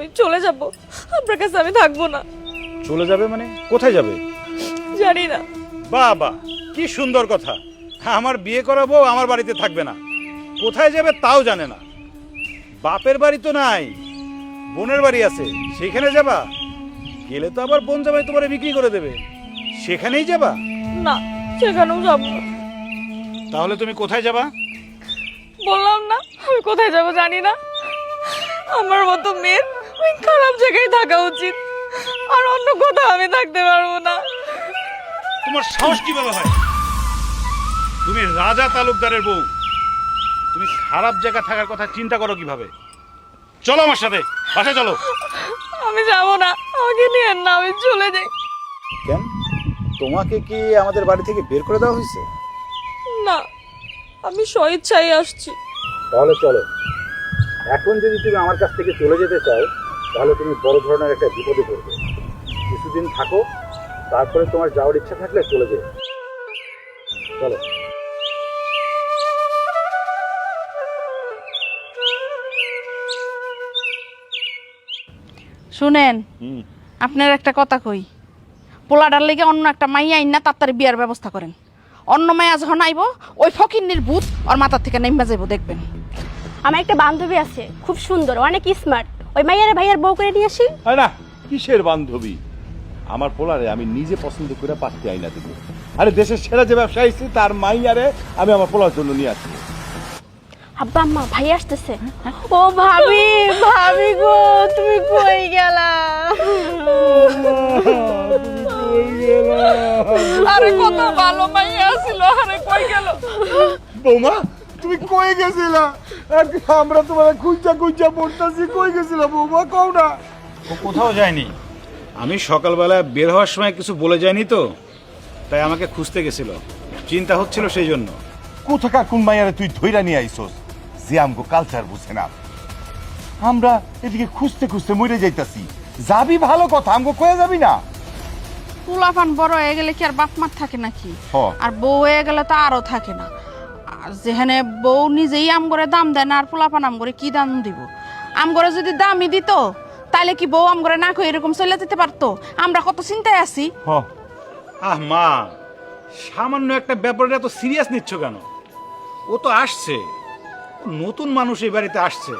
আমি চলে যাব। আপনার কাছে আমি থাকব না। চলে যাবে মানে? কোথায় যাবে? জানি না। বাহ কি সুন্দর কথা। আমার বিয়ে করাবো আমার বাড়িতে থাকবে না। কোথায় যাবে তাও জানে না। বাপের বাড়ি তো নাই বোনের বাড়ি আছে। সেখানে যাবা? গেলে তো আবার বোন জামাই তোমারে বিক্রি করে দেবে। সেখানেই যাবা? না সেখানেও যাব না। তাহলে তুমি কোথায় যাবা? বললাম না আমি কোথায় যাব জানি না। আমার মতো মেয়ের ওই খারাপ জায়গায় থাকা উচিত। আর অন্য কোথাও আমি থাকতে পারব না। তোমার সাহস কীভাবে হয়? তুমি রাজা তালুকদারের বউ। তুমি খারাপ জায়গা থাকার কথা চিন্তা করো কীভাবে? চলো আমার সাথে বাসা চলো। আমি যাব না আমাকে নিয়ে না আমি চলে যাই। কেন? তোমাকে কি আমাদের বাড়ি থেকে বের করে দেওয়া হয়েছে? না আমি স্বইচ্ছাই আসছি। তাহলে চলো। এখন যদি তুমি আমার কাছ থেকে চলে যেতে চাও তাহলে তুমি বড় ধরনের একটা বিপদে পড়বে। কিছুদিন থাকো তারপরে তোমার যাওয়ার ইচ্ছা থাকলে চলে যেও। চলো। শুনেন আপনার একটা কথা কই। পোলাডার লেগে অন্য একটা মাইয়া আইন না তাড়াতাড়ি বিয়ার ব্যবস্থা করেন। অন্য মায়া যখন আইব ওই ফকিন্নির ভূত ওর মাথার থেকে নেমে যাইব দেখবেন। আমার একটা বান্ধবী আছে খুব সুন্দর অনেক স্মার্ট ওই মাইয়ারে ভাইয়ার বউ করে নিয়ে আসি। হয় না কিসের বান্ধবী? আমার পোলারে আমি নিজে পছন্দ করে পাত্তি আইনা দেব। আরে দেশের সেরা যে ব্যবসায়ী ছিল, তার মাইয়ারে আমি আমার পোলার জন্য নিয়ে আসছি আব্বা আম্মা ভাই আসতেছে। ও ভাবি ভাবি গো তুমি কই গেলা? আরে কত ভালো মাইয়া ছিল আরে কই গেল? বৌমা তুমি কই গেছিলা? আমরা তোমার খুঁজা খুঁজা পড়তাছি কই গেছিলা বৌমা? কও না। ও কোথাও যায়নি। আমি সকালবেলা বের হওয়ার সময় কিছু বলে যায়নি তো তাই আমাকে খুঁজতে গেছিল। চিন্তা হচ্ছিল সেই জন্য। কোথাকার কোন মাইয়ারে তুই ধইরা নিয়ে আইছস যে আমগো কালচার বুঝে না। আমরা এদিকে খুঁজতে খুঁজতে মরে যাইতাছি। যাবি ভালো কথা আমগো কয়ে যাবি না। পোলাপান বড় হয়ে গেলে কি আর বাপ মার থাকে নাকি? হ। আর বউ হয়ে গেলে তো আরও থাকে না। যেখানে বউ নিজেই আম করে দাম দেয় না আর পোলাপান আম করে কি দাম দিব? আম করে যদি দামই দিত তাহলে কি বউ আম করে না কই এরকম চলে যেতে পারতো? আমরা কত চিন্তায় আছি। হ। আহ মা সামান্য একটা ব্যাপারে এত সিরিয়াস নিচ্ছ কেন? ও তো আসছে। নতুন মানুষ এই বাড়িতে আসছে।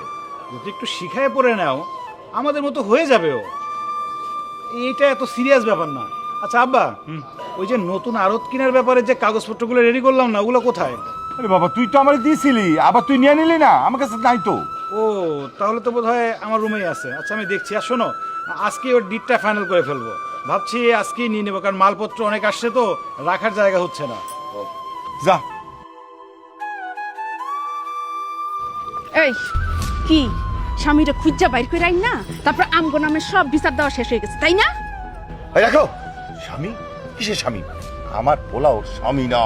যদি একটু শিখায় পড়ে নাও আমাদের মতো হয়ে যাবে ও। এইটা এত সিরিয়াস ব্যাপার না। আচ্ছা আব্বা ওই যে নতুন আড়ত কেনার ব্যাপারে যে কাগজপত্রগুলো রেডি করলাম না ওগুলো কোথায়? আরে বাবা তুই তো আমার দিয়েছিলি আবার তুই নিয়ে নিলি না আমার কাছে নাই তো। ও তাহলে তো বোধহয় আমার রুমেই আছে। আচ্ছা আমি দেখছি। আর শোনো আজকে ওর ডিটটা ফাইনাল করে ফেলব। ভাবছি আজকেই নিয়ে নেব কারণ মালপত্র অনেক আসছে তো রাখার জায়গা হচ্ছে না। যা। এই কি? স্বামীরা খুঁজা বাইর করে আইন না? তারপর আমগো নামে সব বিচার দেওয়া শেষ হয়ে গেছে তাই না? এই রাখো। স্বামী? কিসের স্বামী? আমার পোলা ওর স্বামী না।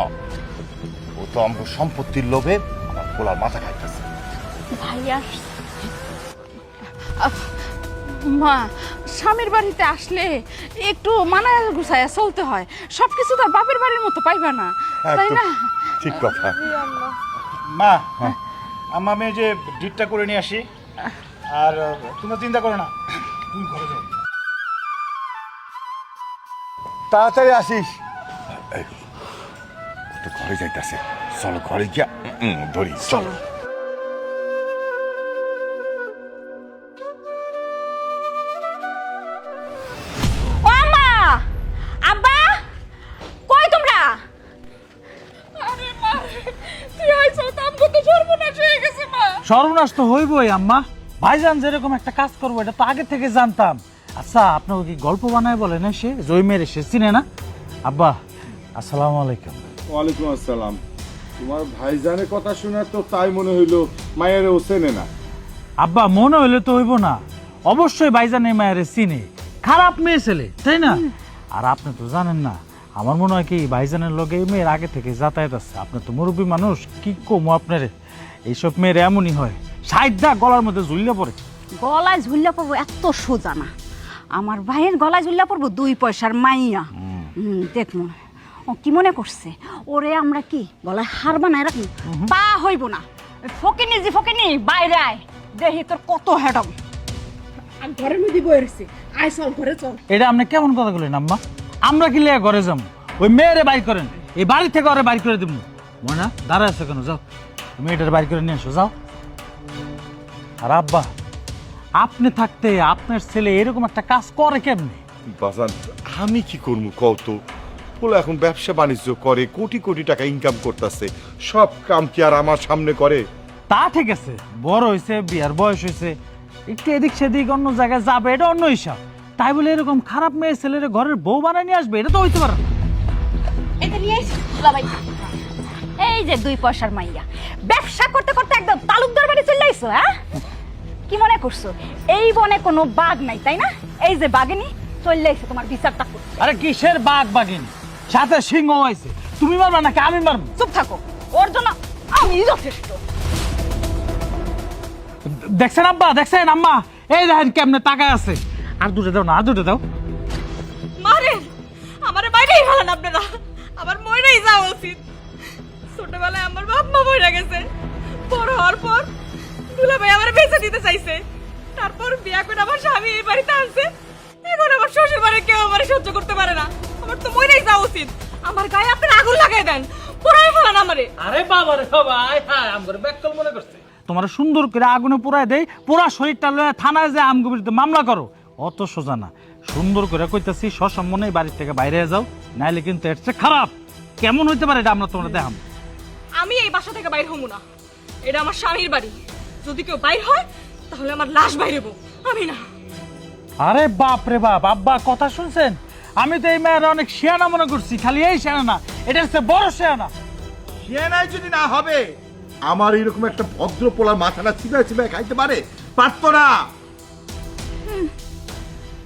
ও তো আমার সম্পত্তির লোভে আমার পোলার মাথা খাইতেছে। ভাই আসছে মা স্বামীর বাড়িতে আসলে একটু মানায় গুছায় চলতে হয়। সব কিছু তার বাপের বাড়ির মতো পাইবা না তাই না? ঠিক কথা। মা আম্মা আমি যে ডিটটা করে নিয়ে আসি। আর তোমরা চিন্তা করো না তুমি ঘরে যাও। তাড়াতাড়ি আসিস। ঘরে যাইতাছে চলো ঘরে গিয়া উম, উম, ধরি চলো। আম্মা! আব্বা! কই তোমরা? আরে মা তুই আইছো তাম কত সর্বনাশ হয়ে গেছে মা। সর্বনাশ তো হইবই আম্মা। ভাইজান যেরকম একটা কাজ করব এটা তো আগে থেকে জানতাম। আচ্ছা আপনাকে কি গল্প বানায় বলে না সে? জয়মের সে চিনে না? আব্বা আসসালামু আলাইকুম। ওয়ালাইকুম আসসালাম। তোমার ভাইজানের কথা শুনে তো তাই মনে হইল মায়ের ও চেনে না। আব্বা মনে হইলে তো হইব না। অবশ্যই ভাইজান এই মায়ের চিনে। খারাপ মেয়ে ছেলে তাই না? আর আপনি তো জানেন না আমার মনে হয় কি ভাইজানের লগে এই মেয়ের আগে থেকে যাতায়াত আছে। আপনি তো মুরব্বী মানুষ কি কমো আপনার? এইসব মেয়ের এমনই হয়। সাইডটা গলার মধ্যে ঝুললে পড়ে। গলায় ঝুললে পড়ব এত সোজা না। আমার ভাইয়ের গলায় ঝুললে পড়ব দুই পয়সার মাইয়া। হুম, দেখ মনে ও কি মনে করছে? ওরে আমরা কি? গলায় হার বানায় রাখি? পা হইব না। ফকিনি যে ফকিনি বাইরে আয়। দেহি তোর কত হেডম। আমি ঘরের মধ্যে বয়ে রয়েছি আয় চল ঘরে চল। এটা আপনি কেমন কথা বলেন আম্মা? আমরা কি লিয়া ঘরে যাব ওই মেয়েরে বাইর করেন। এই বাড়ি থেকে ওরে বাইর করে দিব ময়না দাঁড়া আছে কেন? যাও। মেয়েটার বাইর করে নিয়ে এসো যাও। আর আব্বা আপনি থাকতে আপনার ছেলে এরকম একটা কাজ করে কেমনি? বাজান আমি কি করব কও তো এখন ব্যবসা বাণিজ্য করে কোটি কোটি টাকা ইনকাম করতেছে। সব কাম কি আর আমার সামনে করে? তা ঠিক আছে বড় হয়েছে বিয়ার বয়স হয়েছে একটু এদিক সেদিক অন্য জায়গায় যাবে এটা অন্য হিসাব। তাই বলে এরকম খারাপ মেয়ে ছেলের ঘরের বউ বানায় নিয়ে আসবে এটা তো হইতে পারে না। এটা নিয়ে আইছি দুলাভাই এই যে দুই পয়সার মাইয়া ব্যবসা করতে করতে একদম তালুকদার বাড়ি চলে আইছো হ্যাঁ? কি মনে করছ? এই বনে কোনো বাঘ নাই তাই না? এই যে বাঘিনী চলে আইছে তোমার বিচারটা করতে। আরে কিসের বাঘ বাঘিনী? সাথে সিংহ হয়েছে। তুমি মারবা নাকি আমি মারবো? চুপ থাকো। ওর জন্য আমি যথেষ্ট। দেখছেন আব্বা? দেখছেন আম্মা? এই দেখেন কেমনে টাকা আছে। আর দুটো দাও না আর দুটো দাও। মারে আমার বাইরেই ফেলান আপনারা। আমার মরেই যাওয়া উচিত। ছোটবেলায় আমার বাপ মা মরে গেছে। বড় হওয়ার পর দুলা ভাই আমার বেঁচে দিতে চাইছে। তারপর বিয়া করে আমার স্বামী এই বাড়িতে আনছে। এখন আমার শ্বশুর বাড়ি কেউ আমার সহ্য করতে পারে না। আমার তো মরেই যাওয়া উচিত। আমার গায়ে আপনি আগুন লাগাই দেন। পুরাই ফেলান আমারে। আরে বাবা রে বাবা আয় হায় আমগরে ব্যাককল মনে করছে। তোমার সুন্দর করে আগুনে পুরাই দেই পুরা শরীরটা লয়ে থানায় যে আমগো বিরুদ্ধে মামলা করো। অত সোজা না। সুন্দর করে কইতাছি সসম্মনে বাড়ি থেকে বাইরে যাও। নাইলে কিন্তু এর চেয়ে খারাপ। কেমন হইতে পারে এটা আমরা তোমরা দেখাম। আমি এই বাসা থেকে বাইর হব না। এটা আমার স্বামীর বাড়ি। যদি কেউ বাইর হয় তাহলে আমার লাশ বাইরেবো আমি না। আরে বাপ রে বাপ আব্বা কথা শুনছেন? আমি তো এই মেয়ের অনেক শিয়ানা মনে করছি খালি এই শিয়ানা না এটা হচ্ছে বড় শিয়ানা। নাই যদি না হবে আমার এরকম একটা ভদ্র পোলা মাথাটা চিবায় চিবায় খাইতে পারে? পারতো না।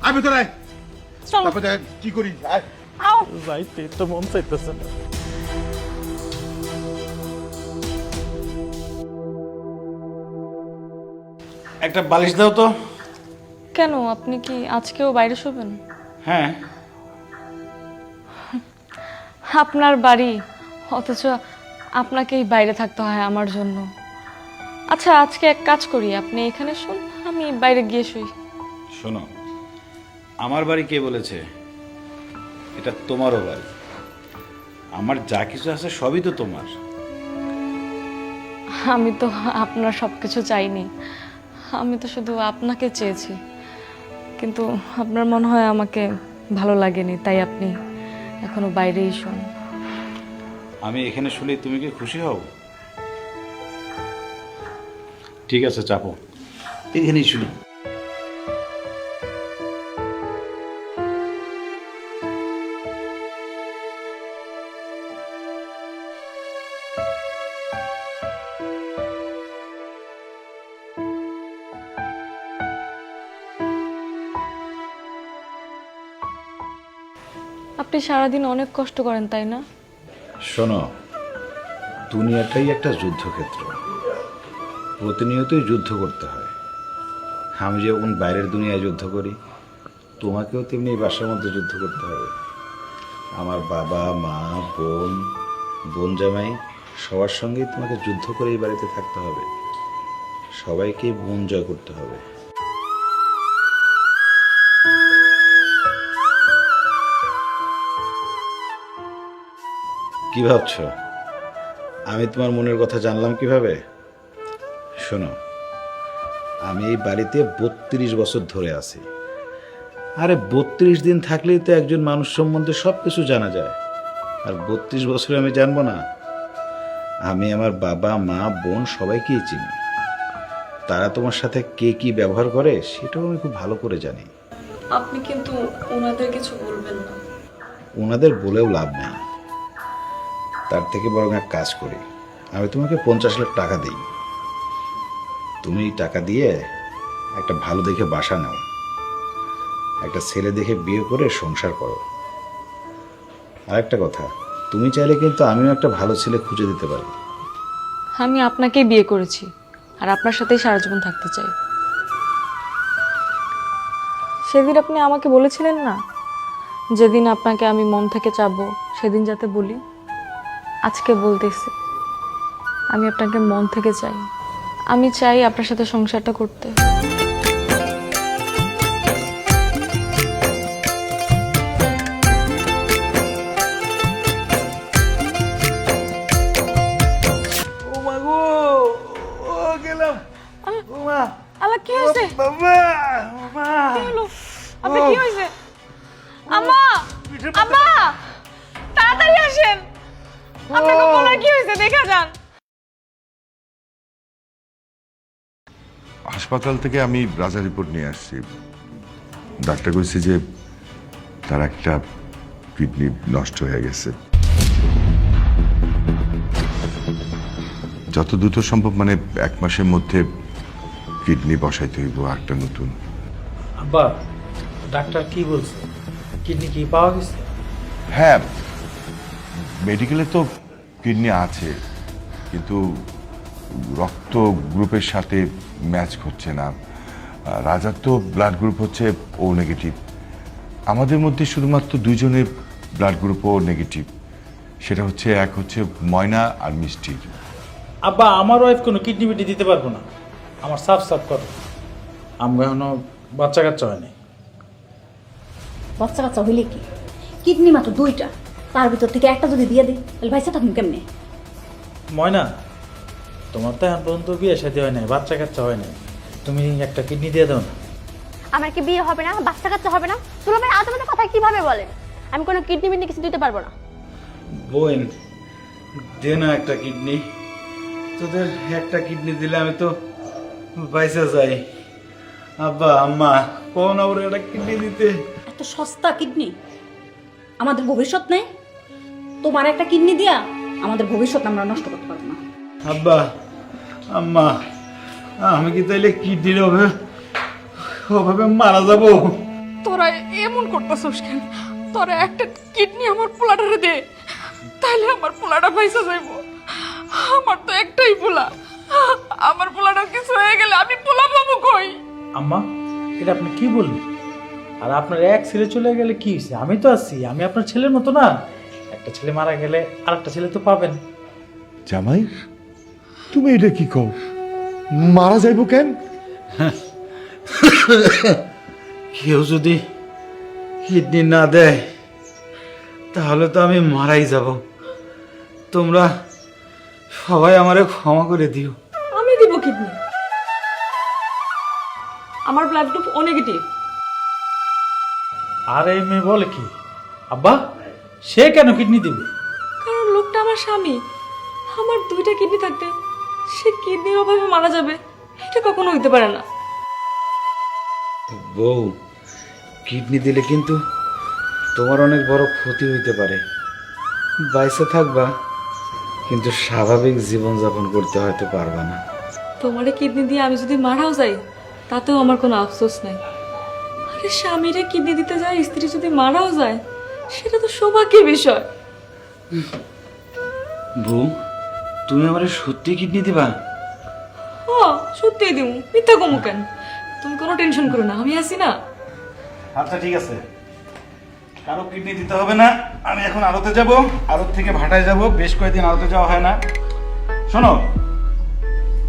আমি তো নাই তারপর কি করি? যাইতে তো মন চাইতেছে না। একটা বালিশ দাও তো। কেন? আপনি কি আজকেও বাইরে শোবেন? হ্যাঁ। আপনার বাড়ি অথচ আপনাকেই বাইরে থাকতে হয় আমার জন্য। আচ্ছা আজকে এক কাজ করি আপনি এখানে শুন আমি বাইরে গিয়ে শুই। শোনো আমার বাড়ি কে বলেছে? এটা তোমারও বাড়ি। আমার যা কিছু আছে সবই তো তোমার। আমি তো আপনার সব কিছু চাইনি। আমি তো শুধু আপনাকে চেয়েছি। কিন্তু আপনার মনে হয় আমাকে ভালো লাগেনি তাই আপনি এখনও বাইরেই শোন। আমি এখানে শুনে তুমি কি খুশি হও? ঠিক আছে, চাপো। এখানেই শুনি। আপনি সারাদিন অনেক কষ্ট করেন, তাই না? শোনো, দুনিয়াটাই একটা যুদ্ধক্ষেত্র। প্রতিনিয়তই যুদ্ধ করতে হয়। আমি যেমন বাইরের দুনিয়ায় যুদ্ধ করি, তোমাকেও তেমনি এই বাসার মধ্যে যুদ্ধ করতে হবে। আমার বাবা, মা, বোন বোন জামাই সবার সঙ্গেই তোমাকে যুদ্ধ করে এই বাড়িতে থাকতে হবে। সবাইকে বোন জয় করতে হবে। কি ভাবছ? আমি তোমার মনের কথা জানলাম কীভাবে? শোনো আমি এই বাড়িতে বত্রিশ বছর ধরে আছি। আরে বত্রিশ দিন থাকলেই তো একজন মানুষ সম্বন্ধে সব কিছু জানা যায়। আর বত্রিশ বছরে আমি জানব না। আমি আমার বাবা মা বোন সবাইকেই চিনি। তারা তোমার সাথে কে কি ব্যবহার করে সেটাও আমি খুব ভালো করে জানি। আপনি কিন্তু ওনাদের কিছু বলবেন না। ওনাদের বলেও লাভ নেই। তার থেকে বরং এক কাজ করি। আমি তোমাকে পঞ্চাশ লাখ টাকা দিই। তুমি টাকা দিয়ে একটা ভালো দেখে বাসা নাও। একটা ছেলে দেখে বিয়ে করে সংসার করো। আর একটা কথা, তুমি চাইলে কিন্তু আমিও একটা ভালো ছেলে খুঁজে দিতে পারি। আমি আপনাকেই বিয়ে করেছি, আর আপনার সাথেই সারা জীবন থাকতে চাই। সেদিন আপনি আমাকে বলেছিলেন না? যেদিন আপনাকে আমি মন থেকে চাবো, সেদিন যাতে বলি। আজকে বলতেছি আমি আপনাকে মন থেকে চাই। আমি চাই আপনার সাথে সংসারটা করতে। হাসপাতাল থেকে আমি রাজা রিপোর্ট নিয়ে আসছি। ডাক্তার কইছে যে তার একটা কিডনি নষ্ট হয়ে গেছে। যত দ্রুত সম্ভব মানে এক মাসের মধ্যে কিডনি বসাইতে হইব একটা নতুন। আব্বা ডাক্তার কি বলছে? কিডনি কি পাওয়া গেছে? হ্যাঁ মেডিকেলে তো কিডনি আছে কিন্তু রক্ত গ্রুপের সাথে ম্যাচ করছে না। রাজার তো ব্লাড গ্রুপ হচ্ছে ও নেগেটিভ আমাদের মধ্যে শুধুমাত্র দুজনের ব্লাড গ্রুপ ও নেগেটিভ সেটা হচ্ছে এক হচ্ছে ময়না আর মিষ্টির। আব্বা আমার ওয়াইফ কোনো কিডনি বিডনি দিতে পারব না। আমার সাফ সাফ কথা আমরা এখনও বাচ্চা কাচ্চা হয়নি বাচ্চা কাচ্চা হইলে কি? কিডনি মাত্র দুইটা। তার ভিতর থেকে একটা যদি দিয়ে দিই তাহলে ভাইসা থাকুন কেমনে? ময়না তোমার তো এখন পর্যন্ত বিয়ে সাথে হয় নাই বাচ্চা কাচ্চা হয় নাই। তুমি একটা কিডনি দিয়ে দাও না। আমার কি বিয়ে হবে না? বাচ্চা কাচ্চা হবে না? দুলা ভাই আদমে কথা কীভাবে বলেন আমি কোনো কিডনি মিডনি কিছু দিতে পারব না। বোন দে না একটা কিডনি। তোদের একটা কিডনি দিলে আমি তো বাইসে যাই। আব্বা আম্মা কোন আবার একটা কিডনি দিতে? এত সস্তা কিডনি। আমাদের ভবিষ্যৎ নেই। তোমার একটা কিডনি দিয়া আমাদের ভবিষ্যৎ আমরা নষ্ট করতে পারব। আব্বা আম্মা আমি কি তাইলে কিডনির অভাবে অভাবে মারা যাব? তোরা এমন করতেছিস কেন? তোরা একটা কিডনি আমার পোলাটারে দে তাহলে আমার পোলাটা পয়সা যাইব। আমার তো একটাই পোলা। আমার পোলাটা কিছু হয়ে গেলে আমি পোলা পাবো কই? আম্মা এটা আপনি কি বললেন? আর আপনার এক ছেলে চলে গেলে কি হয়েছে আমি তো আছি আমি আপনার ছেলের মতো না। একটা ছেলে মারা গেলে আরেকটা ছেলে তো পাবেন। জামাই তুমি এটা কি কও? মারা যাইব কেন? কেউ যদি কিডনি না দেয় তাহলে তো আমি মারাই যাব। তোমরা সবাই আমারে ক্ষমা করে দিও। আমি দিব কিডনি। আমার ব্লাড গ্রুপ ও নেগেটিভ আর এই মেয়ে বলে কি? আব্বা সে কেন কিডনি দিবে? কারণ লোকটা আমার স্বামী। আমার দুইটা কিডনি থাকতে সে কিডনির অভাবে মারা যাবে এটা কখনো হইতে পারে না। বউ কিডনি দিলে কিন্তু তোমার অনেক বড় ক্ষতি হইতে পারে। বাইসে থাকবা কিন্তু স্বাভাবিক জীবনযাপন করতে হয়তো পারবা না। তোমারে কিডনি দিয়ে আমি যদি মারাও যাই তাতেও আমার কোনো আফসোস নাই। আরে স্বামীরে কিডনি দিতে যায় স্ত্রী যদি মারাও যায় সেটা তো সৌভাগ্যের বিষয়। বউ তুমি আমার সত্যি কিডনি দিবা? হ সত্যিই দিমু। মিথ্যা কমু কেন? তুমি কোনো টেনশন করো না আমি আছি না। আচ্ছা ঠিক আছে। কারও কিডনি দিতে হবে না। আমি এখন আড়তে যাব আড়ত থেকে ভাটায় যাব। বেশ কয়েকদিন আড়তে যাওয়া হয় না। শোনো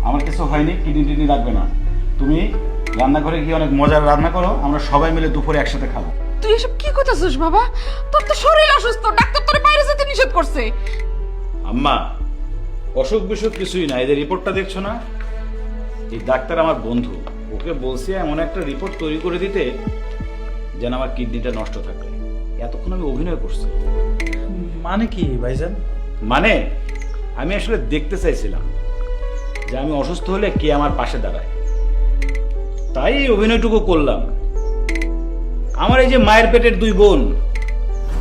আমার কিছু হয়নি কিডনি টিডনি লাগবে না। তুমি রান্নাঘরে গিয়ে অনেক মজার রান্না করো আমরা সবাই মিলে দুপুরে একসাথে খাব। তুই এসব কি করতেছিস বাবা? তোর তো শরীর অসুস্থ ডাক্তার তোর বাইরে যেতে নিষেধ করছে। আম্মা অসুখ বিসুখ কিছুই না। এদের রিপোর্টটা দেখছ না? এই ডাক্তার আমার বন্ধু। ওকে বলছি এমন একটা রিপোর্ট তৈরি করে দিতে যেন আমার কিডনিটা নষ্ট থাকে। এতক্ষণ আমি অভিনয় করছি। মানে কি ভাইজান? মানে আমি আসলে দেখতে চাইছিলাম যে আমি অসুস্থ হলে কে আমার পাশে দাঁড়ায়। তাই এই অভিনয়টুকু করলাম। আমার এই যে মায়ের পেটের দুই বোন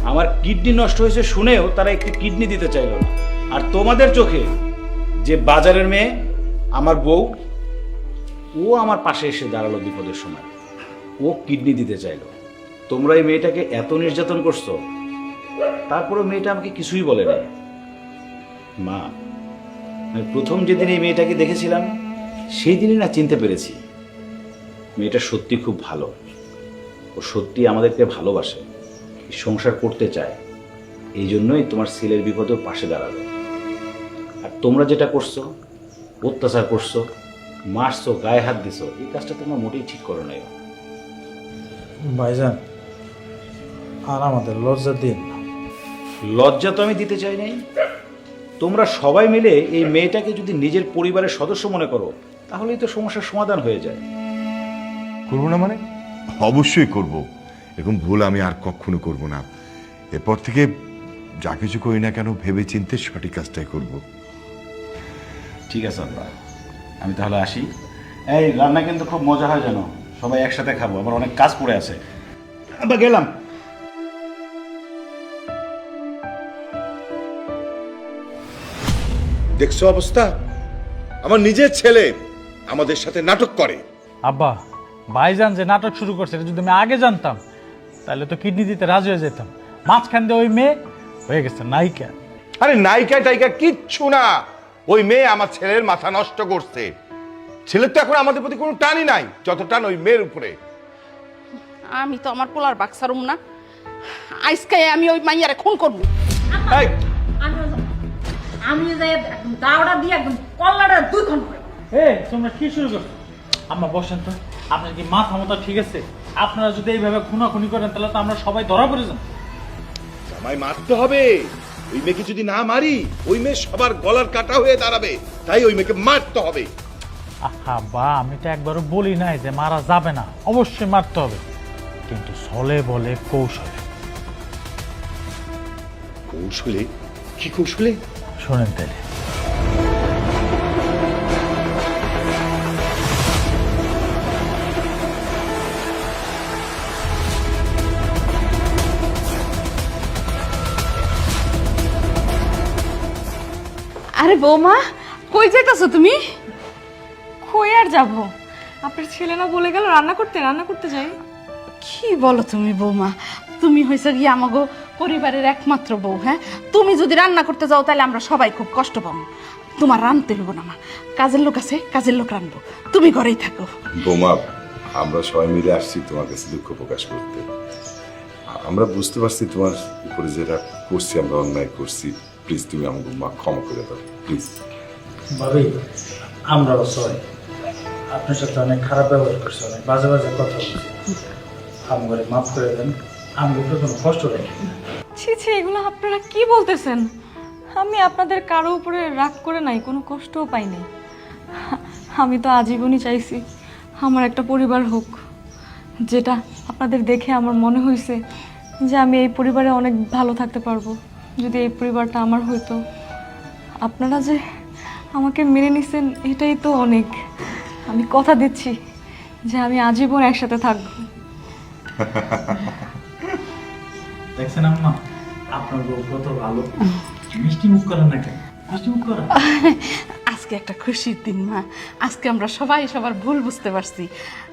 আমার কিডনি নষ্ট হয়েছে শুনেও তারা একটি কিডনি দিতে চাইলো না। আর তোমাদের চোখে যে বাজারের মেয়ে, আমার বউ, ও আমার পাশে এসে দাঁড়াল বিপদের সময়। ও কিডনি দিতে চাইলো। তোমরা এই মেয়েটাকে এত নির্যাতন করছ তারপরে মেয়েটা আমাকে কিছুই বলে না মা, আমি প্রথম যেদিন এই মেয়েটাকে দেখেছিলাম সেই দিনই না চিনতে পেরেছি। মেয়েটা সত্যি খুব ভালো। ও সত্যি আমাদেরকে ভালোবাসে, সংসার করতে চায়। এই জন্যই তোমার ছেলের বিপদেও পাশে দাঁড়াল। তোমরা যেটা করছ অত্যাচার করছ মারছো গায়ে হাত দিছো এই কাজটা তোমরা মোটেই ঠিক করো নাই। ভাইজান আর আমাদের লজ্জা দিন লজ্জা তো আমি দিতে চাই নাই। তোমরা সবাই মিলে এই মেয়েটাকে যদি নিজের পরিবারের সদস্য মনে করো তাহলেই তো সমস্যার সমাধান হয়ে যায়। করব না মানে? অবশ্যই করব। এরকম ভুল আমি আর কখনো করব না। এরপর থেকে যা কিছু করি না কেন ভেবে চিনতে সঠিক কাজটাই করব। ঠিক আছে আব্বা আমি তাহলে আসি। এই রান্না কিন্তু খুব মজা হয় যেন সবাই একসাথে খাব আমার অনেক কাজ পড়ে আছে। আব্বা গেলাম। দেখছ অবস্থা? আমার নিজের ছেলে আমাদের সাথে নাটক করে। আব্বা ভাইজান যে নাটক শুরু করছে এটা যদি আমি আগে জানতাম তাহলে তো কিডনি দিতে রাজি হয়ে যেতাম। মাঝখান দিয়ে ওই মেয়ে হয়ে গেছে নায়িকা। আরে নায়িকা টাইকা কিচ্ছু না। ওই মেয়ে আমার ছেলের মাথা নষ্ট করছে। ছেলের তো এখন আমাদের প্রতি কোনো টানই নাই যত টান ওই মেয়ের উপরে। আমি তো আমার পোলার বাক্সারুম না। আজকে আমি ওই মাইয়ারে খুন করব। এই, আমি যাই একদম দাওড়া দিয়ে একদম কল্লাটা দুই খন এ তোমরা কি শুরু করছ? আম্মা বসেন তো। আপনার কি মাথা মতো ঠিক আছে? আপনারা যদি এইভাবে খুনাখুনি করেন তাহলে তো আমরা সবাই ধরা পড়ে যান আমায় মারতে হবে। ওই মেয়েকে যদি না মারি ওই মেয়ে সবার গলার কাটা হয়ে দাঁড়াবে। তাই ওই মেয়েকে মারতে হবে। আহা বা আমি তো একবারও বলি নাই যে মারা যাবে না। অবশ্যই মারতে হবে। কিন্তু ছলে বলে কৌশলে। কৌশলে? কি কৌশলে? শোনেন তাহলে। আরে বৌমা কই যাইতাছো তুমি? কই আর যাব? আপনার ছেলে না বলে গেল রান্না করতে রান্না করতে যাই। কি বলো তুমি বৌমা? তুমি হয়েছে গিয়ে আমাগো পরিবারের একমাত্র বউ হ্যাঁ? তুমি যদি রান্না করতে যাও তাহলে আমরা সবাই খুব কষ্ট পাবো। তোমার রানতে লব না মা। কাজের লোক আছে কাজের লোক রানবো। তুমি ঘরেই থাকো। বোমা আমরা সবাই মিলে আসছি তোমার কাছে দুঃখ প্রকাশ করতে। আমরা বুঝতে পারছি তোমার উপরে যেটা করছি আমরা অন্যায় করছি। প্লিজ তুমি আমাকে মা ক্ষমা করে দাও প্লিজ। ভাবি আমরাও সরি। আপনার সাথে অনেক খারাপ ব্যবহার করছি অনেক বাজে বাজে কথা বলছি। আমগরে মাফ করে দেন আমগুলো কোনো কষ্ট নেই ছি ছি এগুলো আপনারা কি বলতেছেন? আমি আপনাদের কারও উপরে রাগ করে নাই কোনো কষ্টও পাই নাই। আমি তো আজীবনই চাইছি আমার একটা পরিবার হোক যেটা আপনাদের দেখে আমার মনে হয়েছে যে আমি এই পরিবারে অনেক ভালো থাকতে পারব। যদি এই পরিবারটা আমার হইতো আপনারা যে আমাকে মেনে নিছেন এটাই তো অনেক। আমি কথা দিচ্ছি যে আমি আজীবন একসাথে থাকব। দেখছেন আম্মা আপনার বউ কত ভালো। মিষ্টি মুখ করেন না কেন মিষ্টি মুখ করেন আজকে একটা খুশির দিন মা। আজকে আমরা সবাই সবার ভুল বুঝতে পারছি।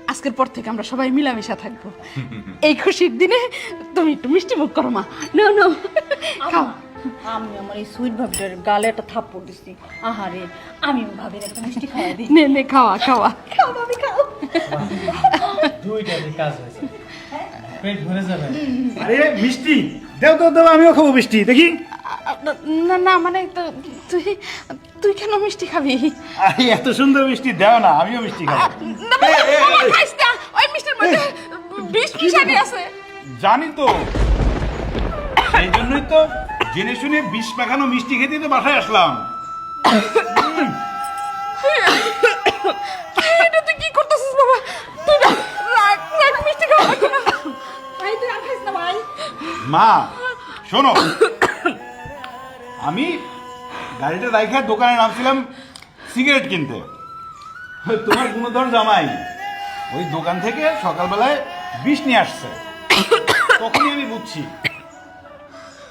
আজকের পর থেকে আমরা সবাই মিলামিশা থাকব। এই খুশির দিনে তুমি একটু মিষ্টি মুখ করো মা। নো নো খাও। আমি আমার এই সুইট ভাবিটার গালে একটা থাপ্পড় দিছি। আহারে আমি ভাবির একটা মিষ্টি খাওয়াই দিই। নে নে খাওয়া খাওয়া। দুইটা দিয়ে কাজ হয়েছে। পেট ভরে যাবে। আরে মিষ্টি। দেও দেও দেও আমিও খাব মিষ্টি। দেখি। না না মানে তো তুই তুই কেন মিষ্টি খাবি? আরে এত সুন্দর মিষ্টি দেও না আমিও মিষ্টি খাব। না, বাবা, বাবা, খাইস না। ওই মিষ্টির মধ্যে বিষ মিশানি আছে। জানি তো। সেই জন্যই তো জেনে শুনে বিষ পাখানো মিষ্টি খেতে তো বাসায় আসলাম। এটা তুই কি করতেছিস বাবা? তুই মিষ্টি খাওয়া ভাই তুই আর খাইস না ভাই। মা শোনো। আমি গাড়িটা রাইখে দোকানে নামছিলাম সিগারেট কিনতে। তোমার কোনো ধর জামাই, ওই দোকান থেকে সকালবেলায় বিষ নিয়ে আসছে। তখনই আমি বুঝছি,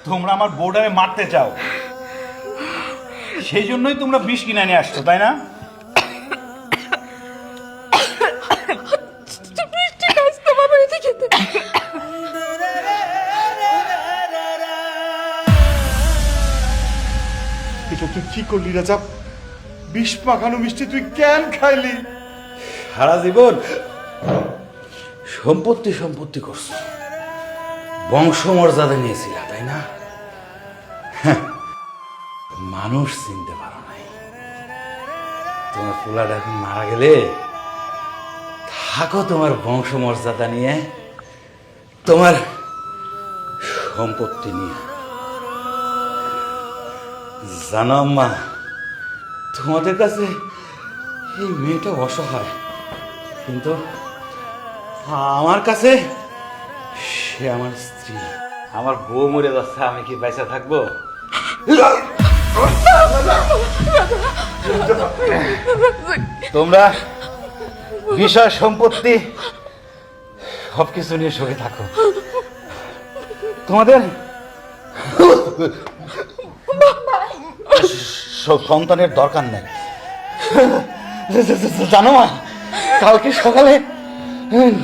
তোমরা আমার বোর্ডারে মারতে চাও। সেই জন্যই তোমরা বিষ কিনে নিয়ে আসছো, তাই না? কি করলি রাজা বিষ পাখানো মিষ্টি তুই কেন খাইলি? সারা জীবন সম্পত্তি সম্পত্তি করছ। বংশমর্যাদা নিয়েছিল তাই না? হ্যাঁ, মানুষ চিনতে পারো নাই। তোমার পোলাটা এখন মারা গেলে থাকো তোমার বংশমর্যাদা নিয়ে তোমার সম্পত্তি নিয়ে। জানো মা তোমাদের কাছে এই মেয়েটা অসহায়, কিন্তু আমার কাছে সে আমার স্ত্রী। আমার বউ মরে যাচ্ছে, আমি কি বেঁচে থাকব? তোমরা বিষয়, সম্পত্তি, সবকিছু নিয়ে সুখে থাকো। তোমাদের সন্তানের দরকার নেই। জানো মা, কালকে সকালে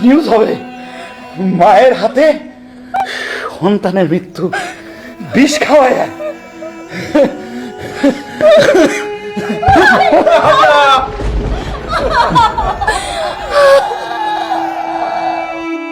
নিউজ হবে। মায়ের হাতে সন্তানের মৃত্যু বিষ খাওয়ায়